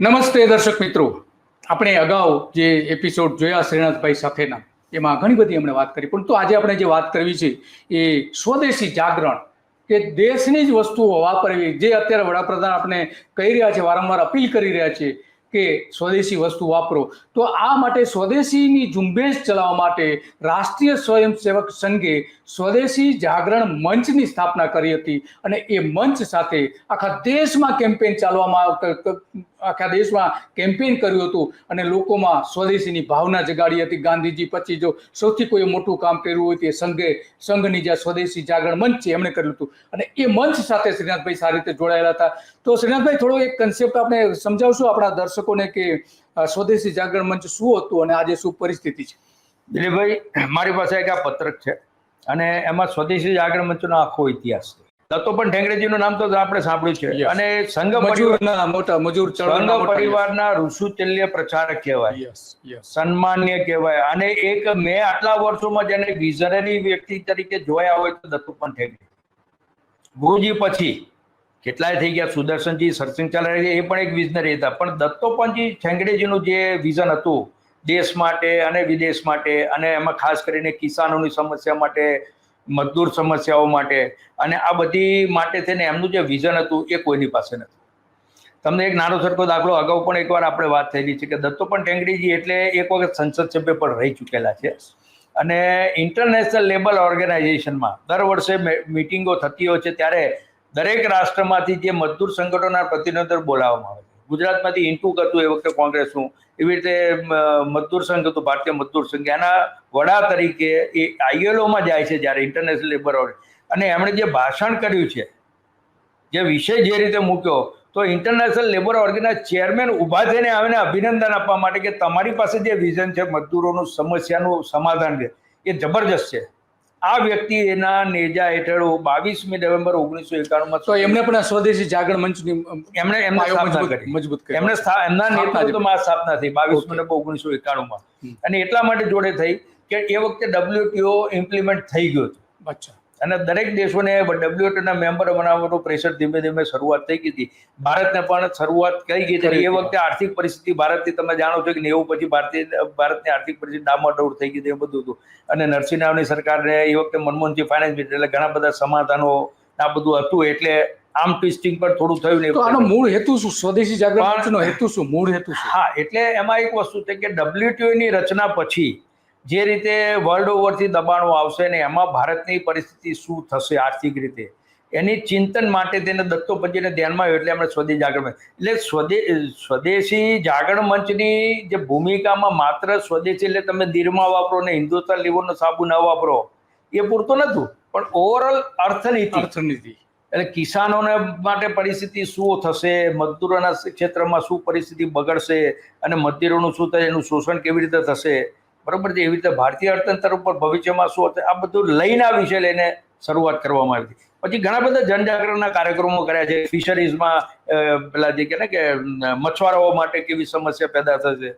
નમસ્તે દર્શક મિત્રો. આપણે અગાઉ જે એપિસોડ જોયા શ્રીનાથભાઈ સાથેના, એમાં ઘણી બધી એમણે વાત કરી. પણ તો આજે આપણે જે વાત કરવી છે, એ સ્વદેશી જાગરણ, કે દેશની જ વસ્તુઓ વાપરવી, જે અત્યારે વડાપ્રધાન આપણે કહી રહ્યા છે, વારંવાર અપીલ કરી રહ્યા છે, કે સ્વદેશી વસ્તુ વાપરો. તો આ માટે સ્વદેશીની ઝુંબેશ ચલાવવા માટે રાષ્ટ્રીય સ્વયંસેવક સંઘે સ્વદેશી જાગરણ મંચની સ્થાપના કરી હતી. અને એ મંચ સાથે આખા દેશમાં કેમ્પેન ચાલવામાં આખા દેશમાં કેમ્પેઇન કર્યું હતું અને લોકોમાં સ્વદેશીની ભાવના જગાડી હતી. ગાંધીજી પછી જો સૌથી કોઈ મોટું કામ કર્યું હોય તે સંઘે, સંઘની જે સ્વદેશી જાગરણ મંચ છે એમણે કર્યું હતું. અને એ મંચ સાથે શ્રીનાથભાઈ સારી રીતે જોડાયેલા હતા. તો શ્રીનાથભાઈ, થોડો એક કન્સેપ્ટ આપણે સમજાવશો આપણા દર્શકોને કે સ્વદેશી જાગરણ મંચ શું હતું અને આજે શું પરિસ્થિતિ છે? દિલીપભાઈ, મારી પાસે એક આ પત્રક છે અને એમાં સ્વદેશી જાગરણ મંચનો આખો ઇતિહાસ છે. દત્તોપન ઠેંગરેજીનું નામ તો આપણે સાંભળ્યું છે. અને સંઘ મોટા મજૂર સંઘ પરિવારના ઋષુચલ્ય પ્રચારક કહેવાય. સન્માન્ય કહેવાય. અને એક મેં આટલા વર્ષોમાં જેને વિઝનરી વ્યક્તિ તરીકે જોયા હોય તો દત્તોપન ઠેંગડે. ગુરુજી પછી કેટલાય થઈ ગયા. સુદર્શનજી સરસિંહ ચાલારી એ પણ એક વિઝનરી હતા. પણ દત્તોપનજી ઠેંગડેજીનું જે વિઝન હતું દેશ માટે અને વિદેશ માટે અને એમાં ખાસ કરીને કિસાનોની સમસ્યા માટે મજદૂર સમસ્યાઓ માટે અને આ બધી માટે થઈને એમનું જે વિઝન હતું એ કોઈની પાસે નથી. તમને એક નાનો સરખો દાખલો અગાઉ પણ એકવાર આપણે વાત થયેલી છે કે દત્તોપણ ટેંગડીજી એટલે એક વખત સંસદ સભ્ય પણ રહી ચૂકેલા છે. અને ઇન્ટરનેશનલ લેબલ ઓર્ગેનાઇઝેશનમાં દર વર્ષે મિટિંગો થતી હોય છે ત્યારે દરેક રાષ્ટ્રમાંથી જે મજદૂર સંગઠનોના પ્રતિનિધિઓ બોલાવવામાં આવે છે. ગુજરાતમાંથી ઇન્ટુ હતું એ વખતે કોંગ્રેસનું એવી રીતે મજદૂર સંઘ હતું, ભારતીય મજદૂર સંઘ. એના વડા તરીકે એ આઈએલઓમાં જાય છે જ્યારે ઇન્ટરનેશનલ લેબર અને એમણે જે ભાષણ કર્યું છે, જે વિષય જે રીતે મૂક્યો, તો ઇન્ટરનેશનલ લેબર ઓર્ગેના ચેરમેન ઊભા થઈને આવીને અભિનંદન આપવા માટે કે તમારી પાસે જે વિઝન છે મજદૂરોનું સમસ્યાનું સમાધાન છે, એ જબરજસ્ત છે. આ વ્યક્તિ એના નેજા હેઠળ બાવીસમી નવેમ્બર ઓગણીસો એકાણુંમાં તો એમને પણ સ્વદેશી જાગરણ મંચની એમણે એમને સ્થાપના કરી. મજબૂત કરી એમને એમના નેતૃત્વમાં સ્થાપના થઈ બાવીસ. નવેમ્બર ઓગણીસો એકાણુંમાં. અને એટલા માટે જોડે થઈ કે એ વખતે ડબ્લ્યુટીઓ ઇમ્પ્લિમેન્ટ થઈ ગયું હતું અચ્છા અને દરેક દેશોને ડબલ્યુટીના મેમ્બર બનાવવાનું પ્રેશર ધીમે ધીમે શરૂઆત થઈ ગઈ હતી. ભારતને પણ શરૂઆત કરી ગઈ હતી. એ વખતે આર્થિક પરિસ્થિતિ ભારતની તમે જાણો છો કે નેવું પછી ભારતીય ભારતની આર્થિક પરિસ્થિતિ ડામાડોળ થઈ ગઈ હતી એ બધું હતું. અને નરસિંહ રાવની સરકારને એ વખતે મનમોહનસિંહ ફાઇનાન્સ મિનિસ્ટર એટલે ઘણા બધા સમાધાનો આ બધું હતું એટલે આમ ટ્વિસ્ટિંગ પર થોડું થયું નહીં આનો મૂળ હેતુ શું? સ્વદેશી જાગૃતિનો હેતુ શું? મૂળ હેતુ હા એટલે એમાં એક વસ્તુ છે કે WTO ની રચના પછી જે રીતે વર્લ્ડ ઓવરથી દબાણો આવશે ને એમાં ભારતની પરિસ્થિતિ શું થશે આર્થિક રીતે એની ચિંતન માટે તેને દત્તોપંજીને ધ્યાનમાં આવ્યું એટલે આપણે સ્વદેશી જાગરણ એટલે સ્વદે સ્વદેશી જાગરણ મંચની જે ભૂમિકામાં માત્ર સ્વદેશી એટલે તમે દીરમાં વાપરો ને હિન્દુસ્તાન લીવરનો સાબુ ન વાપરો એ પૂરતું નતું પણ ઓવરઓલ અર્થનીતિ. અર્થનીતિ. એટલે કિસાનોને માટે પરિસ્થિતિ શું થશે મજદૂરોના ક્ષેત્રમાં શું પરિસ્થિતિ બગડશે અને મજદૂરોનું શું થશે એનું શોષણ કેવી રીતે થશે બરોબર છે? એવી રીતે ભારતીય અર્થતંત્ર ઉપર ભવિષ્યમાં શું હશે? આ બધું લઈને આ વિષય લઈને શરૂઆત કરવામાં આવી હતી. પછી ઘણા બધા જનજાગરણના કાર્યક્રમો કર્યા છે. ફિશરીઝમાં પેલા જે કે ને કે મછવારાઓ મછુઆરાઓ માટે કેવી સમસ્યા પેદા થશે?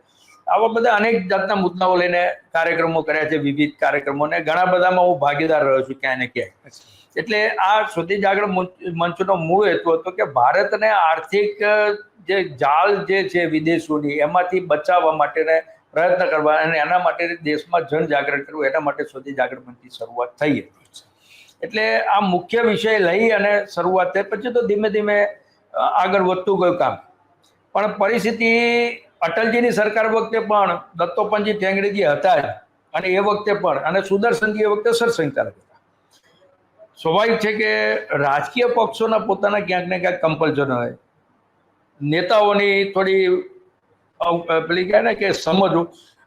આવા બધા અનેક જાતના મુદ્દાઓ લઈને કાર્યક્રમો કર્યા છે વિવિધ કાર્યક્રમો અને ઘણા બધામાં હું ભાગીદાર રહ્યો છું ક્યાંય ને ક્યાંય. એટલે આ સ્વદેશ જાગરણ મંચ- મંચનો મૂળ હેતુ હતો કે ભારતને આર્થિક જે જાળ જે છે વિદેશોની એમાંથી બચાવવા માટેને પ્રયત્ન કરવા અને એના માટે દેશમાં જન જાગરણ કરવું, એના માટે સ્વદેશ મંચની શરૂઆત થઈ હતી. એટલે આ મુખ્ય વિષય લઈ અને શરૂઆત થઈ, પછી તો ધીમે ધીમે આગળ વધતું ગયું કામ. પણ પરિસ્થિતિ અટલજીની સરકાર વખતે પણ, દત્તોપંજી ઠેંગડીજી હતા જ, અને એ વખતે પણ, અને સુદર્શનજી એ વખતે સરસંચાલક હતા. સ્વાભાવિક છે કે રાજકીય પક્ષોના પોતાના ક્યાંક ને ક્યાંક કમ્પલ્શન હોય. નેતાઓની થોડી પેલી કહે ને કે સમજ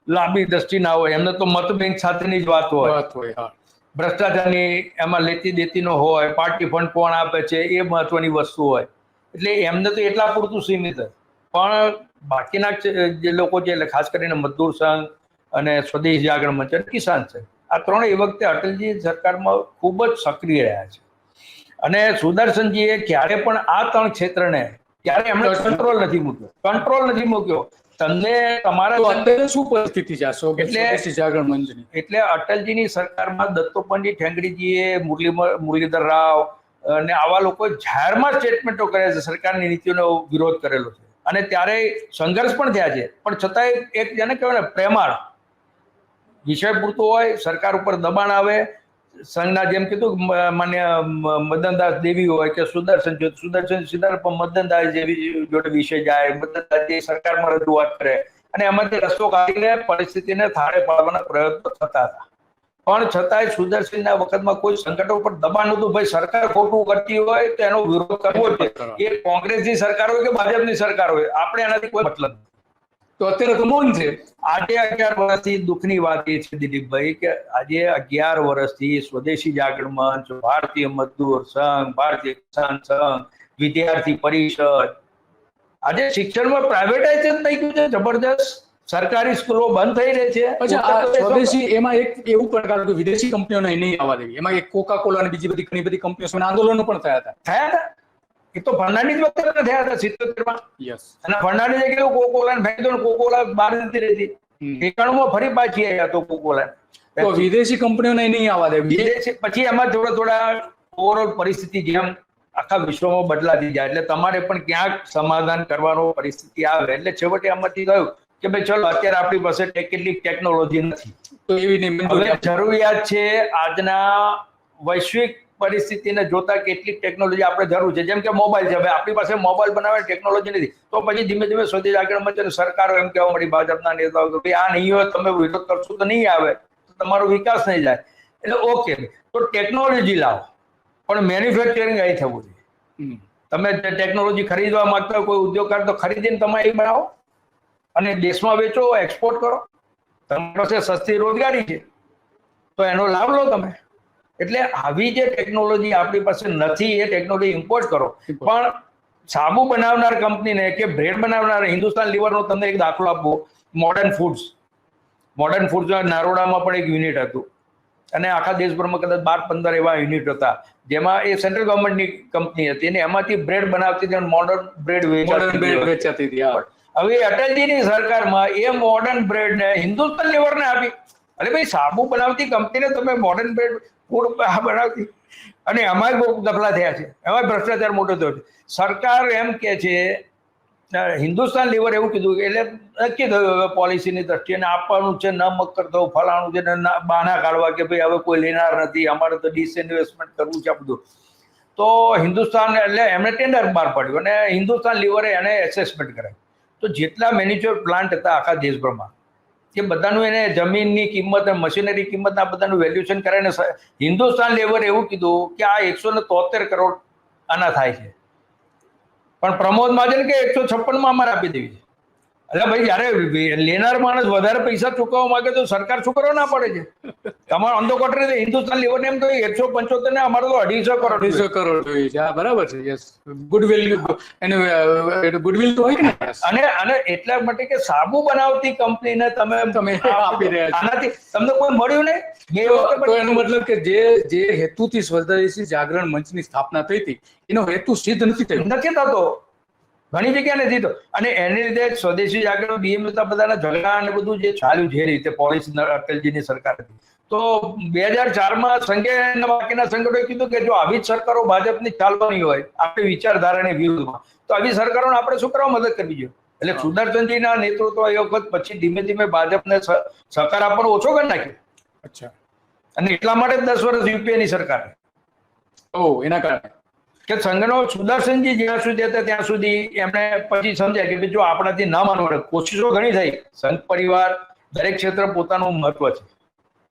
લાંબી દ્રષ્ટિ ના હોય એમને તો મત સાથેની જ વાત હોય. હા. ભ્રષ્ટાચારની એમાં લેતી દેતીનો હોય પાર્ટી ફંડ કોણ આપે છે એ મહત્વની વસ્તુ હોય. એટલે એમને તો એટલા પૂરતું સીમિત હોય પણ બાકીના જે લોકો છે એટલે ખાસ કરીને મજદૂર સંઘ અને સ્વદેશ જાગરણ મંચ અને કિસાન છે આ ત્રણે એ વખતે અટલજી સરકારમાં ખૂબ જ સક્રિય રહ્યા છે. અને સુદર્શનજીએ ક્યારે પણ આ ત્રણ ક્ષેત્રને ક્યારે એમણે કંટ્રોલ નથી મૂક્યો. કંટ્રોલ નથી મૂક્યો. તમને તમારા અત્યારે શું પરિસ્થિતિ છે? આ સ્વ- એટલે- જાગરણ મંચની એટલે અટલજીની સરકારમાં દત્તોપંજી ઠેંગડીજીએ મુરલી મુરલીધર રાવ અને આવા લોકો જાહેરમાં સ્ટેટમેન્ટો કર્યા છે સરકારની નીતિઓનો વિરોધ કરેલો છે. અને ત્યારે સંઘર્ષ પણ થયા છે. પણ છતાંય એક જેને કહેવાય ને પ્રેમાળ. વિષય પૂરતો હોય સરકાર ઉપર દબાણ આવે સંઘના જેમ કીધું માન્ય મદનદાસ દેવી હોય કે સુદર્શન સુદર્શન સિદ્ધાર્થ પણ મદનદાસ જેવી જોડે વિશે જાય મદનદાસ જે સરકારમાં રજૂઆત કરે અને એમાંથી રસ્તો કાઢીને પરિસ્થિતિને થાળે પાડવાના પ્રયત્નો થતા હતા. પણ છતાંય સુદર્શનના વખતમાં કોઈ સંકટો ઉપર દબાણ હતું ભાઈ સરકાર ખોટું કરતી હોય તો એનો વિરોધ કરવો જોઈએ. એ કોંગ્રેસની સરકાર હોય કે ભાજપની સરકાર હોય? આપણે એનાથી કોઈ મતલબ નથી. તો અત્યારે તો મૌન છે. આજે અગિયાર વર્ષથી દુઃખની વાત એ છે દિલીપભાઈ કે આજે અગિયાર વર્ષથી સ્વદેશી જાગરણ મંચ ભારતીય મજદૂર સંઘ ભારતીય કિસાન સંઘ વિદ્યાર્થી પરિષદ. આજે શિક્ષણમાં પ્રાઇવેટાઇઝેશન થઈ ગયું છે જબરદસ્ત સરકારી સ્કૂલો બંધ થઈ રહી છે. સ્વદેશી એમાં એક એવું પ્રકાર કે વિદેશી કંપનીઓને નહીં આવવા દેવી. એમાં એક કોકા કોલા અને બીજી બધી ઘણી બધી કંપનીઓ સામે આંદોલનો પણ થયા હતા. થયા હતા? એ તો ફર્નાન્ડીઝ વખતે થયા હતા સિત્તોતેરમાં? યસ અને ફર્નાન્ડીઝે કીધું કોકોલા ને ફેંકી દો કોકોલા બહાર નથી રહેતી. એકાણુંમાં ફરી પાછી આવ્યા તો કોકોલા તો વિદેશી કંપનીઓને નહીં આવવા દે. વિદેશી પછી એમાં થોડા થોડા ઓવરઓલ પરિસ્થિતિ જેમ આખા વિશ્વમાં બદલાતી જાય. એટલે તમારે પણ ક્યાંક સમાધાન કરવાનો પરિસ્થિતિ આવે. એટલે છેવટે આમાંથી થયું કે ભાઈ ચલો અત્યારે આપણી પાસે કેટલીક ટેકનોલોજી નથી. તો એવી. જરૂરિયાત છે આજના વૈશ્વિક પરિસ્થિતિને જોતા કેટલીક ટેકનોલોજી આપણે જરૂર છે. જેમ કે મોબાઈલ છે. હવે આપણી પાસે મોબાઈલ બનાવવાની ટેકનોલોજી નથી. તો પછી ધીમે ધીમે સ્વદેશ આગળ મળશે અને સરકારો એમ કહેવા મળી ભાજપના નેતાઓ કે ભાઈ આ નહીં હોય તમે વિરોધ કરશો તો નહીં આવે. તો તમારો વિકાસ નહીં જાય એટલે ઓકે તો ટેકનોલોજી લાવો. પણ મેન્યુફેક્ચરિંગ અહીં થવું જોઈએ. તમે ટેકનોલોજી ખરીદવા માંગતા હોય કોઈ ઉદ્યોગકાર તો ખરીદીને તમે અહીં બનાવો. અને દેશમાં વેચો એક્સપોર્ટ કરો. તમારી પાસે સસ્તી રોજગારી છે. તો એનો લાભ લો તમે. એટલે આવી જે ટેકનોલોજી આપણી પાસે નથી એ ટેકનોલોજી ઇમ્પોર્ટ કરો. પણ સાબુ બનાવનાર કંપનીને કે બ્રેડ બનાવનાર હિન્દુસ્તાન લીવરનો તમને એક દાખલો આપવો મોડર્ન ફૂડ્સ મોડર્ન ફૂડ્સ નારોડામાં પણ એક યુનિટ હતું. અને આખા દેશભરમાં કદાચ બાર પંદર એવા યુનિટ હતા. જેમાં એ સેન્ટ્રલ ગવર્મેન્ટની કંપની હતી અને એમાંથી બ્રેડ બનાવતી હતી મોડર્ન બ્રેડ વેચાતી હતી. હવે અટલજીની સરકારમાં એ મોડર્ન બ્રેડ ને હિન્દુસ્તાન લીવરને આપી. અરે ભાઈ, સાબુ બનાવતી કંપનીને તમે મોડર્ન બ્રેડ ફૂડ બનાવતી. અને એમાંય બહુ દખલા થયા છે. એમાં ભ્રષ્ટાચાર મોટો થયો છે. સરકાર એમ કે છે હિન્દુસ્તાન લીવર એવું કીધું એટલે નક્કી થયું પોલિસીની દ્રષ્ટિએ આપવાનું છે, ન મક્કર થવું, ફલાણું છે ને ના- કાઢવા કે ભાઈ હવે કોઈ લેનાર નથી, અમારે તો ડિસઇન્વેસ્ટમેન્ટ કરવું છે આ બધું. તો હિન્દુસ્તાન એટલે એમણે ટેન્ડર બહાર પાડ્યું અને હિન્દુસ્તાન લીવરે એને એસેસમેન્ટ કરાવ્યું તો જેટલા મેન્યુફેક્ચર પ્લાન્ટ હતા આખા દેશભરમાં એ બધાનું એને જમીનની કિંમત મશીનરી કિંમત આ બધાનું વેલ્યુએશન કરાવીને સ- હિન્દુસ્તાન લેવલે એવું કીધું કે આ એકસો ને તોતેર કરોડ આના થાય છે. પણ પ્રમોદ મહાજન કે એકસો છપ્પનમાં અમારે આપી દેવી છે. એટલે ભાઈ જયારે લેનાર માણસ વધારે પૈસા ચૂકવવા માંગે તો સરકાર શું કરવા ના પડે છે? તમારો on the country Hindustan level એમ તો એકસો પંચોતેર ને અમારે તો અઢીસો કરોડ અઢીસો કરોડ જોઈએ છે. હા બરાબર છે. યસ ગુડવિલ એને ગુડવિલ તો હોય ને અને અને એટલા માટે કે સાબુ બનાવતી કંપનીને તમે તમે આપી રહ્યા આનાથી તમને કોઈ મળ્યું નહીં? બે તો એનો મતલબ કે જે જે હેતુથી સ્વદેશી જાગરણ મંચની સ્થાપના થઈ હતી એનો હેતુ સિદ્ધ નથી થયો. નથી થતો. ઘણી જગ્યાએ નથી થતો. અને એની લીધે સ્વદેશી જાગરણ બીએમ બધાના ઝઘડા અને બધું જે ચાલ્યું જે રીતે પોલીસ અટલજીની સરકાર હતી. તો બે હજાર ચારમાં સંઘે બાકીના સંગઠનોએ કીધું કે જો આવી જ સરકારો ભાજપની ચાલવાની હોય આપણી વિચારધારાની વિરુદ્ધમાં તો આવી સરકારોને આપણે શું કરવા મદદ કરવી જોઈએ? એટલે સુદર્શનજીના નેતૃત્વ એ વખત પછી ધીમે ધીમે ભાજપને સહકાર આપવાનો ઓછો કરી નાખ્યો. અચ્છા. અને એટલા માટે દસ વર્ષ યુપીએની સરકાર. ઓ એના કારણે. કે સંઘનો સુદર્શનજી જ્યાં સુધી હતા ત્યાં સુધી એમણે પછી સમજ્યા કે જો આપણાથી ના માનવું કોશિશો ઘણી થઈ. સંઘ પરિવાર, દરેક ક્ષેત્ર પોતાનું મહત્વ છે.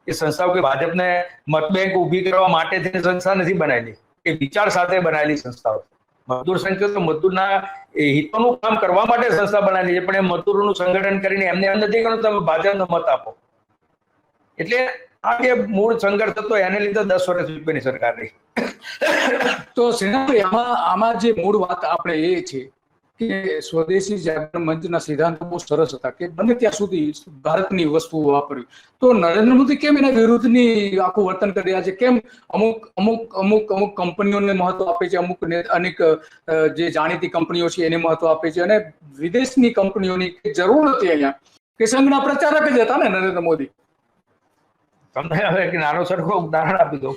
એ સંસ્થાઓ કે ભાજપને મતબેંક ઊભી કરવા માટે સંસ્થા નથી બનાવેલી. એ વિચાર સાથે બનાવેલી સંસ્થાઓ. મજદૂર સંઘ તો મજદૂરના હિતોનું કામ કરવા માટે સંસ્થા બનાવેલી છે, પણ એ મજદૂરોનું સંગઠન કરીને એમને એમ નથી કરવાનું તમે ભાજપનો મત આપો. એટલે આ જે મૂળ સંઘર્ષ હતો એને લીધે દસ વર્ષ રૂપિયાની સરકાર રહી. તો સેનાભાઈ આમાં આમાં જે મૂળ વાત આપણે એ છે કે સ્વદેશી જાગરણ મંચના સિદ્ધાંતો બહુ સરસ હતા કે બને ત્યાં સુધી ભારતની વસ્તુઓ વાપરવી તો નરેન્દ્ર મોદી કેમ એના વિરુદ્ધની આખું વર્તન કરી રહ્યા છે? કેમ અમુક અમુક અમુક અમુક કંપનીઓને મહત્વ આપે છે? અમુક અનેક જે જાણીતી કંપનીઓ છે એને મહત્વ આપે છે? અને વિદેશની કંપનીઓની જરૂર નથી અહીંયા. કે સંઘના પ્રચારક જ હતા ને નરેન્દ્ર મોદી? તમને હવે એક નાનો સરખો ઉદાહરણ આપી દઉં.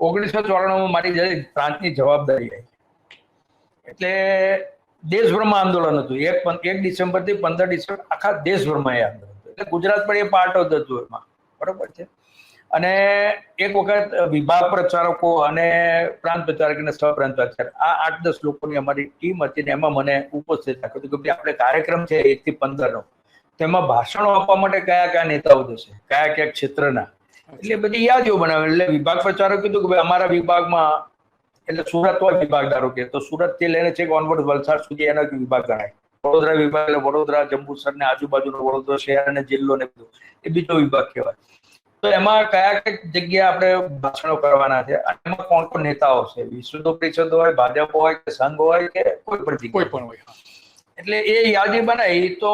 ઓગણીસો ચોરાણુંમાં મારી જરી પ્રાંતની જવાબદારી આવી એટલે દેશભરમાં આંદોલન હતું. એક એક ડિસેમ્બરથી પંદર ડિસેમ્બર આખા દેશભરમાં એ આંદોલન હતું. એટલે ગુજરાત પણ એ પાર્ટ ઓફ હતું એમાં બરોબર છે? અને એક વખત વિભાગ પ્રચારકો અને પ્રાંત પ્રચારક અને સહપ્રાંત પ્રચારક, આ આઠ દસ લોકોની અમારી ટીમ હતી ને એમાં મને ઉપસ્થિત રાખ્યું હતું કે ભાઈ આપણે કાર્યક્રમ છે એક થી પંદર નો તેમાં ભાષણો આપવા માટે કયા કયા નેતાઓ જશે? કયા કયા ક્ષેત્રના? એટલે બધી યાદીઓ બનાવે. એટલે વિભાગ પ્રચારક કીધું કે ભાઈ અમારા વિભાગમાં એટલે સુરત હોય વિભાગ ધારો કે તો સુરતથી લઈને છેક ઓનવર્ડ વલસાડ સુધી એનો વિભાગ ગણાય. વડોદરા વિભાગ એટલે વડોદરા જંબુસર ને આજુબાજુનો વડોદરા શહેર અને જિલ્લો ને બધું. એ બીજો વિભાગ કહેવાય. તો એમાં કયા કયા જગ્યાએ આપણે ભાષણો કરવાના છે? અને એમાં કોણ કોણ નેતાઓ છે? વિશુદ્ધ પરિષદ હોય ભાજપ હોય કે સંઘ હોય કે કોઈ પણ કોઈ પણ હોય એટલે એ યાદી બનાવી તો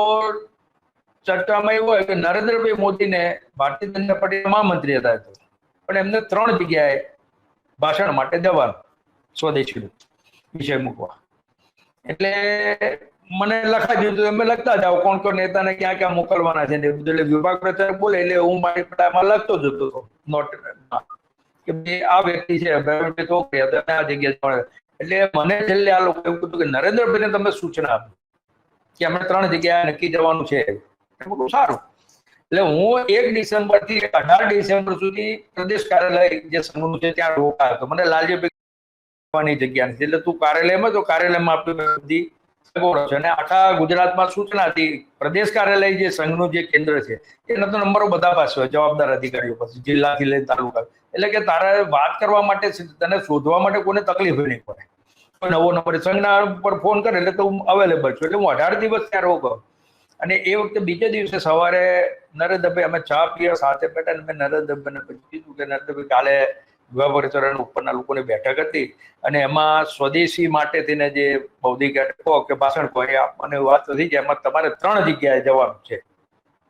ચર્ચામાં એવું હોય કે નરેન્દ્રભાઈ મોદીને ભારતીય જનતા પાર્ટી મહામંત્રી હતા પણ એમને ત્રણ જગ્યાએ ભાષણ માટે દેવાનું સ્વદેશીનું વિષય મૂકવા. એટલે મને લખાઈ દીધું અમે લખતા જાઓ, કોણ કોણ નેતાને ક્યાં ક્યાં મોકલવાના છે એટલે વિભાગ પ્રચારક બોલે, એટલે હું મારી પટામાં લખતો જતો હતો. નોટ કે આ વ્યક્તિ છે તો આ જગ્યાએ એટલે મને છેલ્લે આ લોકો એવું કીધું કે નરેન્દ્રભાઈને તમે સૂચના આપી કે અમે ત્રણ જગ્યાએ નક્કી જવાનું છે. સારું. એટલે હું એક ડિસેમ્બરથી અઢાર ડિસેમ્બર સુધી પ્રદેશ કાર્યાલય જે સમૂહ છે ત્યાં રોકાયો હતો. મને લાલજીભાઈ જગ્યા નથી. એટલે તું કાર્યાલયમાં તો કાર્યાલયમાં આપણી બધી અને આખા ગુજરાતમાં સૂચના હતી, પ્રદેશ કાર્યાલય જે સંઘનું જે કેન્દ્ર છે એના તો નંબરો બધા પાસે હોય, જવાબદાર અધિકારીઓ પાસે, જિલ્લાથી લઈને તાલુકા. એટલે કે તારે વાત કરવા માટે તને શોધવા માટે કોઈને તકલીફ નહીં પડે. નવો નંબર સંઘના પર ફોન કરે એટલે તો હું અવેલેબલ છું. એટલે હું અઢાર દિવસ ત્યાં રોકાયો અને એ વખતે બીજે દિવસે સવારે નરેન્દ્રભાઈ અમે ચા પીયા, સાથે બેઠા અને મેં નરેન્દ્રભાઈને પછી કીધું કે નરેન્દ્રભાઈ કાલે પરિચરણ ઉપરના લોકોની બેઠક હતી અને એમાં સ્વદેશી માટે થઈને જે બૌદ્ધિક અટકો કે ભાષણ કહો, એ વાત હતી કે એમાં તમારે ત્રણ જગ્યાએ જવાનું છે.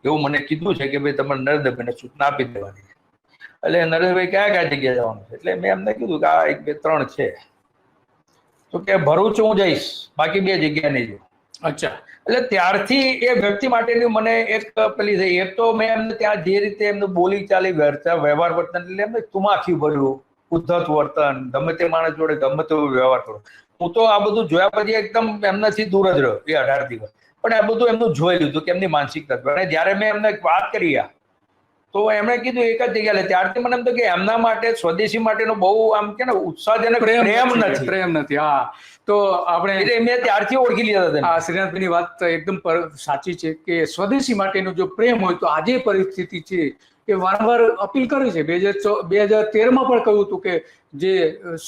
એવું મને કીધું છે કે ભાઈ તમારે નરેન્દ્રભાઈને સૂચના આપી દેવાની છે. એટલે નરેન્દ્રભાઈ કયા કયા જગ્યાએ જવાનું છે? એટલે મેં એમને કીધું કે આ એક બે ત્રણ છે. તો કે ભરૂચ હું જઈશ, બાકી બે જગ્યા નહીં જઉં અચ્છા. એટલે ત્યારથી એ વ્યક્તિ માટેની મને એક પેલી થઈ. એક તો મેં એમને ત્યાં જે રીતે એમને બોલી ચાલી વ્યવહાર વર્તન, એટલે એમને તુમાખી ભર્યું. ઉદ્ધત વર્તન, ગમે તે માણસ જોડે, ગમે તેવો વ્યવહાર કરો હું તો આ બધું જોયા પછી એકદમ એમનાથી દૂર જ રહ્યો એ અઢાર દિવસ. પણ આ બધું એમનું જોઈ લીધું કે એમની માનસિકતા. અને જ્યારે મેં એમને વાત કરી આ તો એમણે કીધું એક જ જગ્યા લે ત્યારથી મને એમ તો કે એમના માટે સ્વદેશી માટેનો બહુ આમ કે ને ઉત્સાહજનક પ્રેમ પ્રેમ નથી. પ્રેમ નથી હા. તો આપણે મેં ત્યારથી ઓળખી લીધા હતા આ શ્રીનાથભાઈની વાત એકદમ સાચી છે કે સ્વદેશી માટેનો જો પ્રેમ હોય તો આજે પરિસ્થિતિ છે એ વારંવાર અપીલ કરે છે. બે હજાર બે હજાર તેરમાં પણ કહ્યું હતું કે જે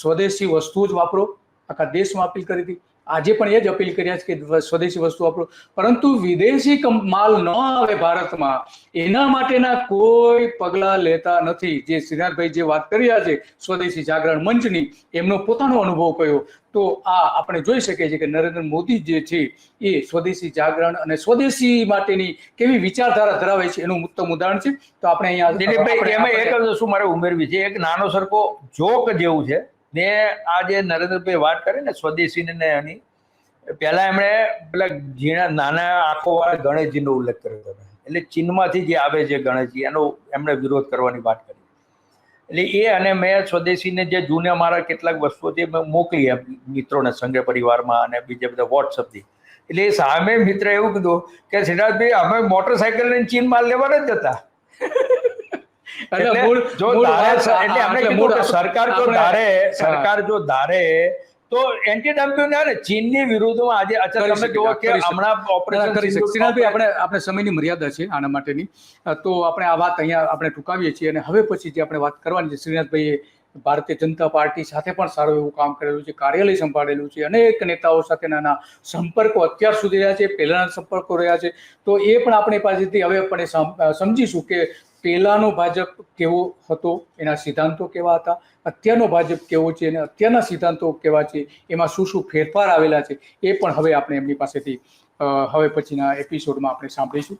સ્વદેશી વસ્તુઓ જ વાપરો. આખા દેશમાં અપીલ કરી હતી. આજે પણ એ જ અપીલ કર્યા છે કે સ્વદેશી વસ્તુ વાપરો. પરંતુ વિદેશી માલ ન આવે ભારતમાં એના માટેના કોઈ પગલાં લેતા નથી. જે સિદ્ધાર્થભાઈ જે વાત કરી રહ્યા છે સ્વદેશી જાગરણ મંચની એમનો પોતાનો અનુભવ કયો? તો આ આપણે જોઈ શકીએ છીએ કે નરેન્દ્ર મોદી જે છે એ સ્વદેશી જાગરણ અને સ્વદેશી માટેની કેવી વિચારધારા ધરાવે છે એનું ઉત્તમ ઉદાહરણ છે. તો આપણે અહીંયા દિલીપભાઈ એમાં એક વસ્તુ મારે ઉમેરવી છે. એક નાનો સરખો જોક જેવું છે. ને આ જે નરેન્દ્રભાઈ વાત કરી ને સ્વદેશી ને એની, પહેલા એમણે પેલા ઝીણા નાના આંખો વાળા ગણેશજીનો ઉલ્લેખ કર્યો હતો. એટલે ચીનમાંથી જે આવે છે ગણેશજી, એનો એમણે વિરોધ કરવાની વાત કરી. એટલે એ અને મેં સ્વદેશીને જે જૂના મારા કેટલાક વસ્તુઓ છે મેં મોકલી મિત્રોને સંઘ પરિવારમાં અને બીજા બધા વોટ્સઅપથી એટલે એ સામે મિત્ર એવું કીધું કે સિદ્ધાર્થભાઈ, અમે મોટરસાયકલ લઈને ચીન માલ લેવા નથી જતા. એટલે એટલે મૂળ જો મૂળ સરકાર જો આપણે- ધારે સરકાર જો ધારે તો એન્ટી ડમ્પિંગ ને ચીનની વિરુદ્ધમાં આજે અચ્છા તમે જુઓ કે હમણાં ઓપરેશન કરી શકીએ. આપણે આપણે સમયની મર્યાદા છે આના માટેની. તો આપણે આ વાત અહીંયા આપણે ટૂંકાવીએ છીએ અને હવે પછી જે આપણે વાત કરવાની છે શ્રીનાથભાઈએ ભારતીય જનતા પાર્ટી સાથે પણ સારું એવું કામ કરેલું છે કાર્યાલય સંભાળેલું છે અનેક નેતાઓ સાથેના નાના સંપર્કો અત્યાર સુધી રહ્યા છે પહેલાના સંપર્કો રહ્યા છે. તો એ પણ આપણી પાસેથી હવે આપણે સમજીશું કે પહેલાનો ભાજપ કેવો હતો, એના સિદ્ધાંતો કેવા હતા, અત્યારનો ભાજપ કેવો છે અને અત્યારના સિદ્ધાંતો કેવા છે, એમાં શું શું ફેરફાર આવેલા છે, એ પણ હવે આપણે એમની પાસેથી હવે પછીના એપિસોડમાં આપણે સાંભળીશું.